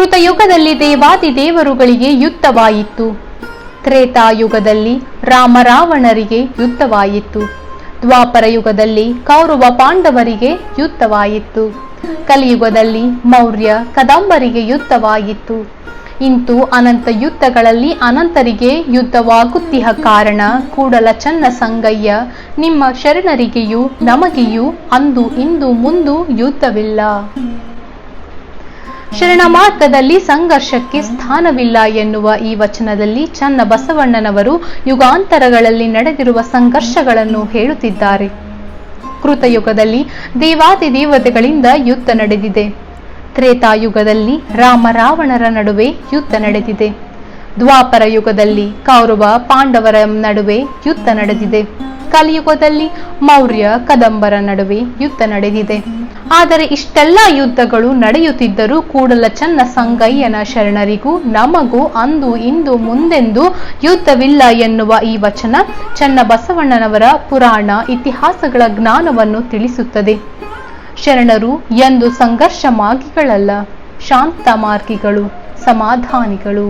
ಕೃತಯುಗದಲ್ಲಿ ದೇವಾದಿ ದೇವರುಗಳಿಗೆ ಯುದ್ಧವಾಯಿತು ತ್ರೇತಾಯುಗದಲ್ಲಿ ರಾಮರಾವಣರಿಗೆ ಯುದ್ಧವಾಯಿತು ದ್ವಾಪರ ಯುಗದಲ್ಲಿ ಕೌರವ ಪಾಂಡವರಿಗೆ ಯುದ್ಧವಾಯಿತು ಕಲಿಯುಗದಲ್ಲಿ ಮೌರ್ಯ ಕದಂಬರಿಗೆ ಯುದ್ಧವಾಯಿತು ಇಂತು ಅನಂತ ಯುದ್ಧಗಳಲ್ಲಿ ಅನಂತರಿಗೆ ಯುದ್ಧವಾಗುತ್ತಿಹ ಕಾರಣ ಕೂಡಲ ಚನ್ನ ಸಂಗಯ್ಯ ನಿಮ್ಮ ಶರಣರಿಗೆಯೂ ನಮಗೆಯೂ ಅಂದು ಇಂದು ಮುಂದು ಯುದ್ಧವಿಲ್ಲ. ಶರಣ ಮಾರ್ಗದಲ್ಲಿ ಸಂಘರ್ಷಕ್ಕೆ ಸ್ಥಾನವಿಲ್ಲ ಎನ್ನುವ ಈ ವಚನದಲ್ಲಿ ಚನ್ನ ಬಸವಣ್ಣನವರು ಯುಗಾಂತರಗಳಲ್ಲಿ ನಡೆದಿರುವ ಸಂಘರ್ಷಗಳನ್ನು ಹೇಳುತ್ತಿದ್ದಾರೆ. ಕೃತಯುಗದಲ್ಲಿ ದೇವಾದಿ ದೇವತೆಗಳಿಂದ ಯುದ್ಧ ನಡೆದಿದೆ. ತ್ರೇತಾಯುಗದಲ್ಲಿ ರಾಮ ರಾವಣರ ನಡುವೆ ಯುದ್ಧ ನಡೆದಿದೆ. ದ್ವಾಪರ ಯುಗದಲ್ಲಿ ಕೌರವ ಪಾಂಡವರ ನಡುವೆ ಯುದ್ಧ ನಡೆದಿದೆ. ಕಲಿಯುಗದಲ್ಲಿ ಮೌರ್ಯ, ಕದಂಬರ ನಡುವೆ ಯುದ್ಧ ನಡೆದಿದೆ. ಆದರೆ ಇಷ್ಟೆಲ್ಲ ಯುದ್ಧಗಳು ನಡೆಯುತ್ತಿದ್ದರೂ ಕೂಡಲ ಚನ್ನ ಸಂಗಯ್ಯನ ಶರಣರಿಗೂ ನಮಗೂ ಅಂದು ಇಂದು ಮುಂದೆಂದು ಯುದ್ಧವಿಲ್ಲ ಎನ್ನುವ ಈ ವಚನ ಚನ್ನ ಬಸವಣ್ಣನವರ ಪುರಾಣ ಇತಿಹಾಸಗಳ ಜ್ಞಾನವನ್ನು ತಿಳಿಸುತ್ತದೆ. ಶರಣರು, ಎಂದು ಸಂಘರ್ಷ ಮಾರ್ಗಿಗಳಲ್ಲ, ಶಾಂತ ಮಾರ್ಗಿಗಳು, ಸಮಾಧಾನಿಗಳು.